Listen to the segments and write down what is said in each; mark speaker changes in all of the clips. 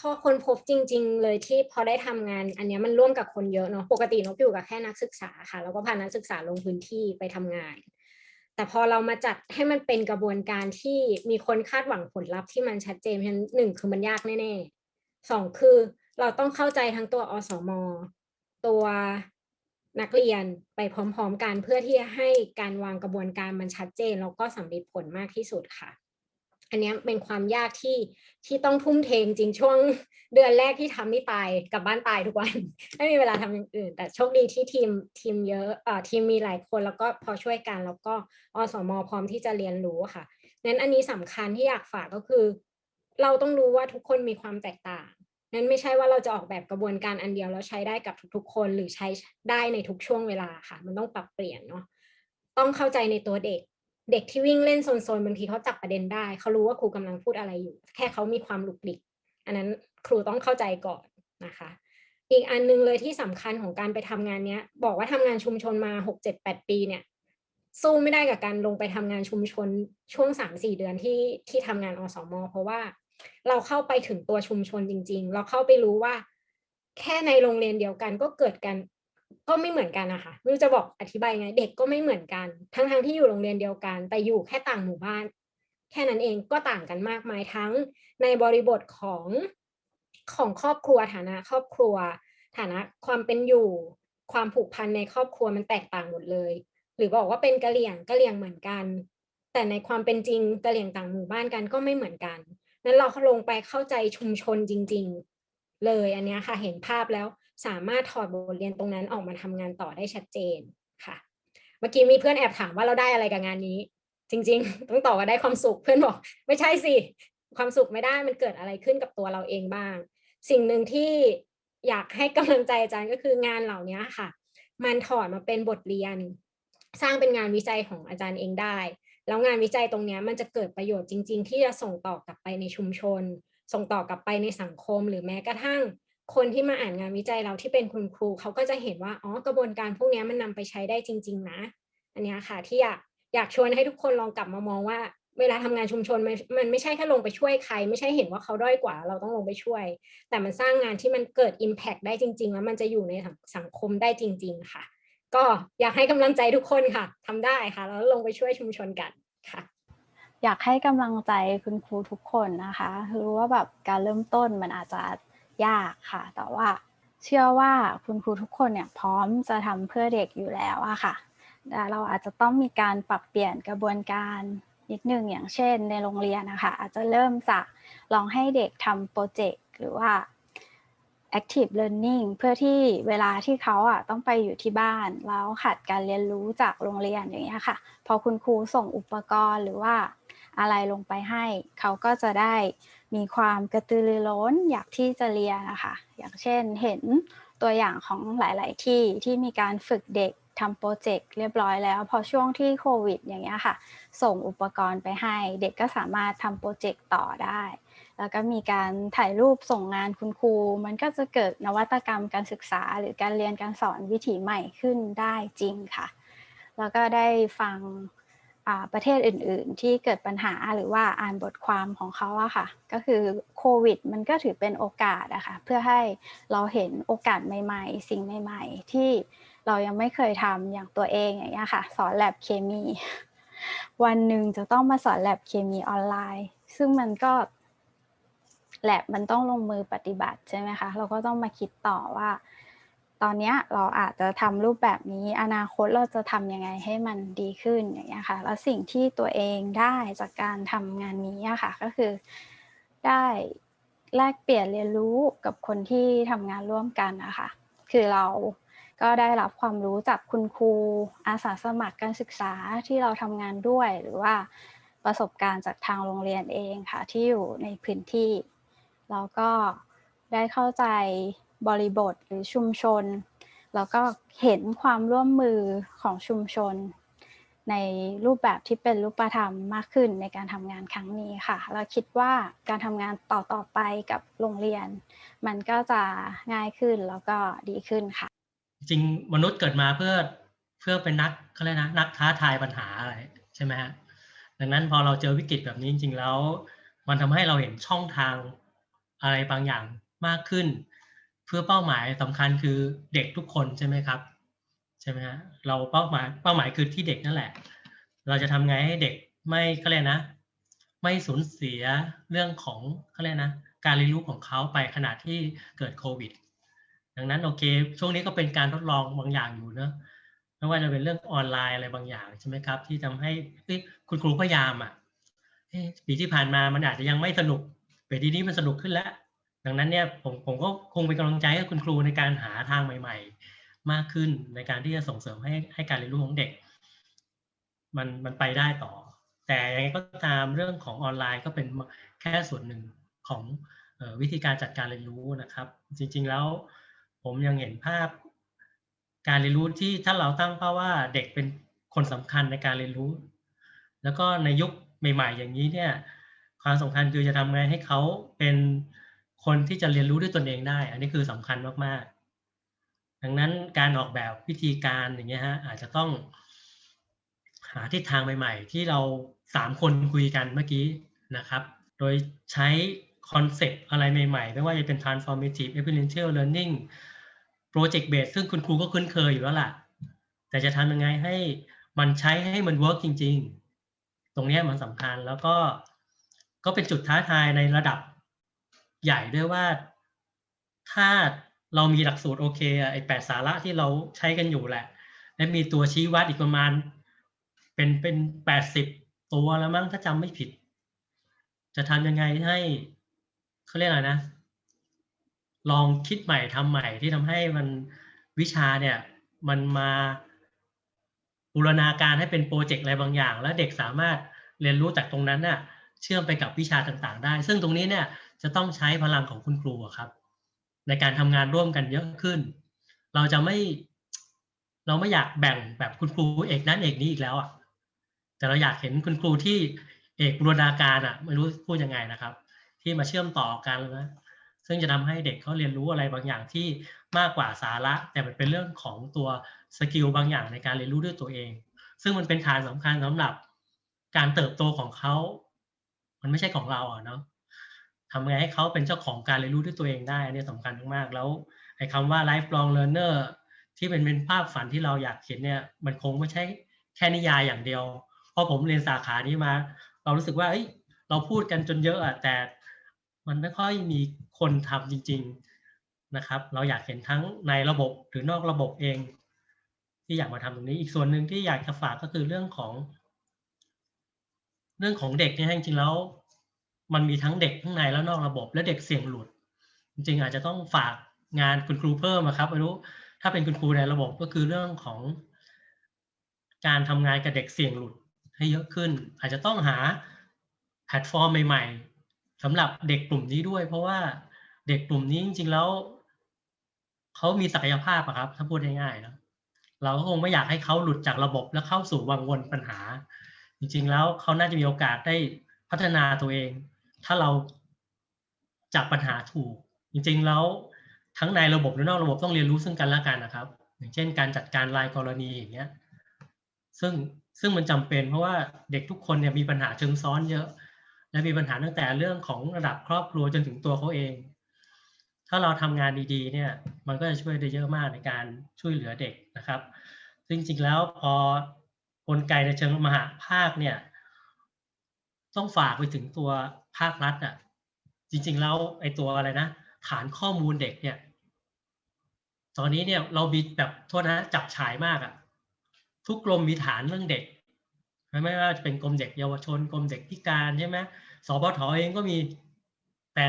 Speaker 1: ข้อคนพบจริง ๆ เลยที่พอได้ทำงาน อันนี้มันร่วมกับคนเยอะเนาะปกตินกอยู่กับแค่นักศึกษาค่ะแล้วก็พานักศึกษาลงพื้นที่ไปทำงาน แต่พอเรามาจัดให้มันเป็นกระบวนการที่มีคนคาดหวังผลลัพธ์ที่มันชัดเจนเพราะฉะนั้นหนึ่งคือมันยากแน่ๆสองคือเราต้องเข้าใจทั้งตัวอสมตัวนักเรียนไปพร้อม ๆ กันเพื่อที่จะให้การวางกระบวนการมันชัดเจนแล้วก็สำเร็จผลมากที่สุดค่ะ อันนี้เป็นความยากที่ที่ต้องทุ่มเทจริงช่วงเดือนแรกที่ทำนี่ตายกลับบ้านตายทุกวัน ไม่มีเวลาทำอย่างอื่น แต่โชคดีที่ทีมทีมเยอะเอ่อทีมมีหลายคนแล้วก็พอช่วยกันแล้วก็อสมพร้อมที่จะเรียนรู้ค่ะนั้นอันนี้สำคัญที่อยากฝากก็คือ เราต้องรู้ว่าทุกคนมีความแตกต่างนั้นไม่ใช่ว่าเราจะออกแบบกระบวนการอันเดียวแล้วใช้ได้กับทุกๆ คนหรือใช้ได้ในทุกช่วงเวลาค่ะ มันต้องปรับเปลี่ยนเนาะต้องเข้าใจในตัวเด็ก เด็กที่วิ่งเล่นโซนๆบางทีเขาจับประเด็นได้ เขารู้ว่าครูกำลังพูดอะไรอยู่ แค่เขามีความหลุกหลิก อันนั้นครูต้องเข้าใจก่อนนะคะ อีกอันนึงเลยที่สำคัญของการไปทำงานเนี้ย บอกว่าทำงานชุมชนมาหกเจ็ดแปดปีเนี่ย สู้ไม่ได้กับการลงไปทำงานชุมชนช่วงสามสี่เดือนที่ที่ทำงานอสมเพราะว่าเราเข้าไปถึงตัวชุมชนจริง ๆ เราเข้าไปรู้ว่า แค่ในโรงเรียนเดียวกันก็เกิดกัน ก็ไม่เหมือนกันนะคะไม่รู้จะบอกอธิบายไงเด็กก็ไม่เหมือนกัน ทั้งๆที่อยู่โรงเรียนเดียวกัน แต่อยู่แค่ต่างหมู่บ้าน แค่นั้นเองก็ต่างกันมากมายทั้งในบริบทของของครอบครัวฐานะครอบครัว ฐานะความเป็นอยู่ความผูกพันในครอบครัวมันแตกต่างหมดเลย หรือบอกว่าเป็นกะเหรี่ยงกะเหรี่ยงเหมือนกัน แต่ในความเป็นจริงกะเหรี่ยงต่างหมู่บ้านกันก็ไม่เหมือนกันนั้นเราลงไปเข้าใจชุมชนจริง ๆ เลยอันนี้ค่ะเห็นภาพแล้ว สามารถถอดบทเรียนตรงนั้นออกมาทำงานต่อได้ชัดเจนค่ะ เมื่อกี้มีเพื่อนแอบถามว่าเราได้อะไรกับงานนี้ จริง ๆ ต้องตอบว่าได้ความสุขเพื่อนบอกไม่ใช่สิความสุขไม่ได้มันเกิดอะไรขึ้นกับตัวเราเองบ้าง สิ่งหนึ่งที่อยากให้กำลังใจอาจารย์ก็คืองานเหล่านี้ค่ะ มันถอดมาเป็นบทเรียน สร้างเป็นงานวิจัยของอาจารย์เองได้ แล้วงานวิจัยตรงนี้มันจะเกิดประโยชน์จริง ๆ ที่จะส่งต่อกลับไปในชุมชน ส่งต่อกลับไปในสังคม หรือแม้กระทั่ง คนที่มาอ่านงานวิจัยเราที่เป็นคุณครูเขาก็จะเห็นว่าอ๋อกระบวนการพวกนี้มันนำไปใช้ได้จริง ๆ นะ อันนี้ค่ะที่อยากอยากชวนให้ทุกคนลองกลับมามองว่า เวลาทำงานชุมชนมันมันไม่ใช่แค่ลงไปช่วยใคร ไม่ใช่เห็นว่าเขาด้อยกว่า เราต้องลงไปช่วย แต่มันสร้างงานที่มันเกิด Impact ได้จริง ๆ แล้วมันจะอยู่ในสังคมได้จริง ๆ ค่ะ ก็อยากให้กำลังใจทุกคนค่ะทำได้ค่ะแล้วลงไปช่วยชุมชนกันค่ะ
Speaker 2: อยากให้กำลังใจคุณครูทุกคนนะคะรู้ว่าแบบการเริ่มต้นมันอาจจะ ยากค่ะ แต่ว่าเชื่อว่าคุณครูทุกคนเนี่ยพร้อมจะทำเพื่อเด็กอยู่แล้วอะค่ะแต่เราอาจจะต้องมีการปรับเปลี่ยนกระบวนการนิดนึงอย่างเช่นในโรงเรียนนะคะ อาจจะเริ่มจากลองให้เด็กทำโปรเจกต์หรือว่า active learning เพื่อที่เวลาที่เขาอะต้องไปอยู่ที่บ้าน แล้วขาดการเรียนรู้จากโรงเรียนอย่างเงี้ยค่ะ พอคุณครูส่งอุปกรณ์หรือว่า อะไรลงไปให้ เขาก็จะได้มีความกระตือรือร้นอยากที่จะเรียนนะคะอย่างเช่นเห็นตัวอย่างของหลาย ๆ ที่ที่มีการฝึกเด็กทำโปรเจกต์เรียบร้อยแล้ว พอช่วงที่โควิดอย่างเงี้ยค่ะ ส่งอุปกรณ์ไปให้ เด็กก็สามารถทำโปรเจกต์ต่อได้ แล้วก็มีการถ่ายรูปส่งงานคุณครู มันก็จะเกิดนวัตกรรมการศึกษา หรือการเรียนการสอนวิถีใหม่ขึ้นได้จริงค่ะ แล้วก็ได้ฟัง ประเทศอื่น ๆ ที่เกิดปัญหาหรือว่าอ่านบทความของเขาอะค่ะ ก็คือโควิด มันก็ถือเป็นโอกาสอะค่ะเพื่อให้เราเห็นโอกาสใหม่ ๆ สิ่งใหม่ ๆ ที่เรายังไม่เคยทำอย่างตัวเองอย่างเงี้ยค่ะ สอนแลบเคมี วันหนึ่งจะต้องมาสอนแลบเคมีออนไลน์ ซึ่งมันก็แลบมันต้องลงมือปฏิบัติใช่ไหมคะ เราก็ต้องมาคิดต่อว่า ตอนนี้เราอาจจะทำรูปแบบนี้ อนาคตเราจะทำยังไงให้มันดีขึ้นอย่างเงี้ยค่ะแล้วสิ่งที่ตัวเองได้จากการทำงานนี้ค่ะ ก็คือได้แลกเปลี่ยนเรียนรู้กับคนที่ทำงานร่วมกันนะคะคือเราก็ได้รับความรู้จากคุณครูอาสาสมัครการศึกษาที่เราทำงานด้วย หรือว่าประสบการณ์จากทางโรงเรียนเองค่ะที่อยู่ในพื้นที่แล้วก็ได้เข้าใจ บริบทหรือชุมชน แล้วก็เห็นความร่วมมือของชุมชน ในรูปแบบที่เป็นรูปธรรมมากขึ้นในการทำงานครั้งนี้ค่ะ เราคิดว่าการทำงานต่อต่อไปกับโรงเรียน มันก็จะง่ายขึ้นแล้วก็ดีขึ้นค่ะ
Speaker 3: จริงมนุษย์เกิดมาเพื่อเพื่อเป็นนักเขาเรียกนะนักท้าทายปัญหาอะไรใช่ไหมฮะดังนั้นพอเราเจอวิกฤตแบบนี้จริงๆแล้ว มันทำให้เราเห็นช่องทางอะไรบางอย่างมากขึ้น เพื่อเป้าหมายสำคัญคือเด็กทุกคนใช่ไหมครับใช่ไหมฮะเราเป้าหมายเป้าหมายคือที่เด็กนั่นแหละ เราจะทำไงให้เด็กไม่เขาเรียกนะ ไม่สูญเสียเรื่องของเขาเรียกนะ การเรียนรู้ของเขาไปขณะที่เกิดโควิด ดังนั้นโอเค ช่วงนี้ก็เป็นการทดลองบางอย่างอยู่เนอะไม่ว่าจะเป็นเรื่องออนไลน์อะไรบางอย่างใช่ไหมครับ ที่ทำให้คุณครูพยายามอะเอ๊ะปีที่ผ่านมามันอาจจะยังไม่สนุกปีที่นี้มันสนุกขึ้นแล้ว ดังนั้นเนี่ยผมผมก็คงเป็นกำลังใจให้คุณครูในการหาทางใหม่ ๆ มากขึ้นในการที่จะส่งเสริมให้ให้การเรียนรู้ของเด็ก มันมันไปได้ต่อ แต่ยังไงก็ตามเรื่องของออนไลน์ก็เป็นแค่ส่วนหนึ่งของออวิธีการจัดการเรียนรู้นะครับ จริงๆแล้วผมยังเห็นภาพการเรียนรู้ที่ถ้าเราตั้งเป้าว่าเด็กเป็นคนสำคัญในการเรียนรู้ แล้วก็ในยุคใหม่ ๆ อย่างนี้เนี่ยความสำคัญคือจะทำไงให้เขาเป็น คนที่จะเรียนรู้ด้วยตนเองได้ อันนี้คือสำคัญมากๆ ดังนั้นการออกแบบวิธีการอย่างเงี้ยฮะอาจจะต้อง หาทิศทางใหม่ ๆ ที่เราสามคนคุยกันเมื่อกี้นะครับ โดยใช้คอนเซปต์อะไรใหม่ๆ ไม่ว่าจะเป็น transformative experiential learning project based ซึ่งคุณครูก็คุ้นเคยอยู่แล้วล่ะ แต่จะทำยังไงให้มันใช้ให้มัน work จริง ๆ ตรงนี้มันสำคัญแล้วก็ก็เป็นจุดท้าทายในระดับ ใหญ่ด้วยว่าถ้าเรามีหลักสูตรโอเคอะไอแปดสาระที่เราใช้กันอยู่แหละ และมีตัวชี้วัดอีกประมาณ เป็นเป็นแปดสิบตัวแล้วมั้งถ้าจำไม่ผิด จะทำยังไงให้เขาเรียกอะไรนะ ลองคิดใหม่ทำใหม่ที่ทำให้มันวิชาเนี่ย มันมาบูรณาการให้เป็นโปรเจกต์อะไรบางอย่าง แล้วเด็กสามารถเรียนรู้จากตรงนั้นน่ะ เชื่อมไปกับวิชาต่างๆ ได้ ซึ่งตรงนี้เนี่ย จะต้องใช้พลังของคุณครูอะครับ ในการทำงานร่วมกันเยอะขึ้น เราจะไม่เราไม่อยากแบ่งแบบคุณครูเอกนั้นเอกนี้อีกแล้วอะแต่เราอยากเห็นคุณครูที่เอกบูรณาการอะไม่รู้พูดยังไงนะครับ ที่มาเชื่อมต่อกันนะซึ่งจะทำให้เด็กเขาเรียนรู้อะไรบางอย่างที่มากกว่าสาระ แต่มันเป็นเรื่องของตัวสกิลบางอย่างในการเรียนรู้ด้วยตัวเอง ซึ่งมันเป็นฐานสำคัญสำหรับการเติบโตของเขา มันไม่ใช่ของเราอะเนาะ ทำไงให้เขาเป็นเจ้าของการเรียนรู้ด้วยตัวเองได้อันนี้สำคัญมากๆแล้วไอ้คำว่า lifelong learner ที่เป็นเป็นภาพฝันที่เราอยากเห็นเนี่ยมันคงไม่ใช่แค่นิยายอย่างเดียวเพราะผมเรียนสาขานี้มา เรารู้สึกว่าเอ้ยเราพูดกันจนเยอะอะแต่มันไม่ค่อยมีคนทำจริง ๆนะครับ เราอยากเห็นทั้งในระบบหรือนอกระบบเอง ที่อยากมาทำตรงนี้ อีกส่วนหนึ่งที่อยากจะฝากก็คือเรื่องของ เรื่องของเด็กเนี่ยจริงๆแล้ว มันมีทั้งเด็กข้างในแล้วนอกระบบ และเด็กเสี่ยงหลุด จริงๆอาจจะต้องฝากงานคุณครูเพิ่มครับไม่รู้ถ้าเป็นคุณครูในระบบก็คือเรื่องของการทำงานกับเด็กเสี่ยงหลุดให้เยอะขึ้น อาจจะต้องหาแพลตฟอร์มใหม่ ๆสำหรับเด็กกลุ่มนี้ด้วย เพราะว่าเด็กกลุ่มนี้จริง ๆ แล้วเขามีศักยภาพอะครับ ถ้าพูดง่ายๆนะเราก็คงไม่อยากให้เขาหลุดจากระบบแล้วเข้าสู่วังวนปัญหา จริง ๆ แล้วเขาน่าจะมีโอกาสได้พัฒนาตัวเอง ถ้าเราจับปัญหาถูก จริงๆแล้วทั้งในระบบและนอกระบบต้องเรียนรู้ซึ่งกันและกันนะครับ อย่างเช่น การจัดการรายกรณีอย่างเงี้ยซึ่งซึ่งมันจำเป็นเพราะว่าเด็กทุกคนเนี่ยมีปัญหาเชิงซ้อนเยอะ และมีปัญหาตั้งแต่เรื่องของระดับครอบครัวจนถึงตัวเขาเอง ถ้าเราทำงานดีๆ เนี่ยมันก็จะช่วยได้เยอะมากในการช่วยเหลือเด็กนะครับ ซึ่งจริงๆแล้วพอกลไกในเชิงมหาภาคเนี่ย ต้องฝากไปถึงตัวภาครัฐอะ จริง ๆ แล้วไอ้ตัวอะไรนะฐานข้อมูลเด็กเนี่ย ตอนนี้เนี่ยเรามีแบบโทษนะจับฉายมากอะ ทุกกรมมีฐานเรื่องเด็กไม่ว่าจะเป็นกรมเด็กเยาวชนกรมเด็กพิการใช่ไหมสปทเองก็มี แต่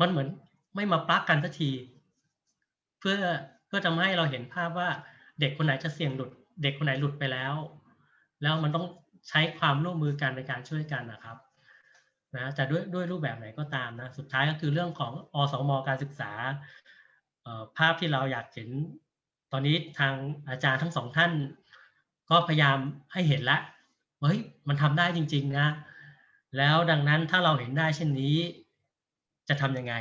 Speaker 3: มันเหมือนไม่มาปลักกันสักที เพื่อเพื่อทำให้เราเห็นภาพว่าเด็กคนไหนจะเสี่ยงหลุด เด็กคนไหนหลุดไปแล้ว แล้วมันต้อง ใช้ความร่วมมือกันในการช่วยกันนะครับนะจะด้วยด้วยรูปแบบไหนก็ตามนะสุดท้ายก็คือเรื่องของอสมการศึกษาภาพที่เราอยากเห็นตอนนี้ทางอาจารย์ทั้งสองท่าน ก็พยายามให้เห็นแล้วเฮ้ยมันทำได้จริง ๆ นะ แล้วดังนั้นถ้าเราเห็นได้เช่นนี้ จะทำยังไง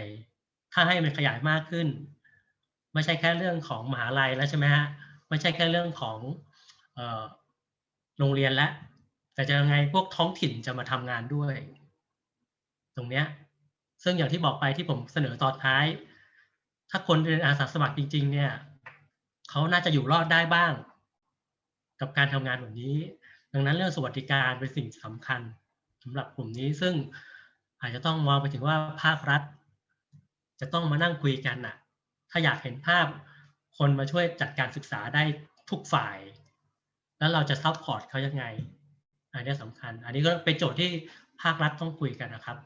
Speaker 3: ถ้าให้มันขยายมากขึ้น ไม่ใช่แค่เรื่องของมหาลัยแล้วใช่ไหมฮะไม่ใช่แค่เรื่องของออโรงเรียนแล้ว แต่จะยังไงพวกท้องถิ่นจะมาทำงานด้วย ตรงเนี้ย ซึ่งอย่างที่บอกไปที่ผมเสนอตอนท้าย ถ้าคนเรียนอาสาสมัครจริง ๆ เนี่ยเขาน่าจะอยู่รอดได้บ้าง กับการทำงานแบบนี้ ดังนั้นเรื่องสวัสดิการเป็นสิ่งสำคัญสำหรับกลุ่มนี้ซึ่งอาจจะต้องมองไปถึงว่าภาครัฐ จะต้องมานั่งคุยกันน่ะ ถ้าอยากเห็นภาพคนมาช่วยจัดการศึกษาได้ทุกฝ่าย แล้วเราจะซัพพอร์ตเขายังไง อันนี้สำคัญ อันนี้ก็เป็นโจทย์ที่ภาครัฐต้องคุยกันนะครับ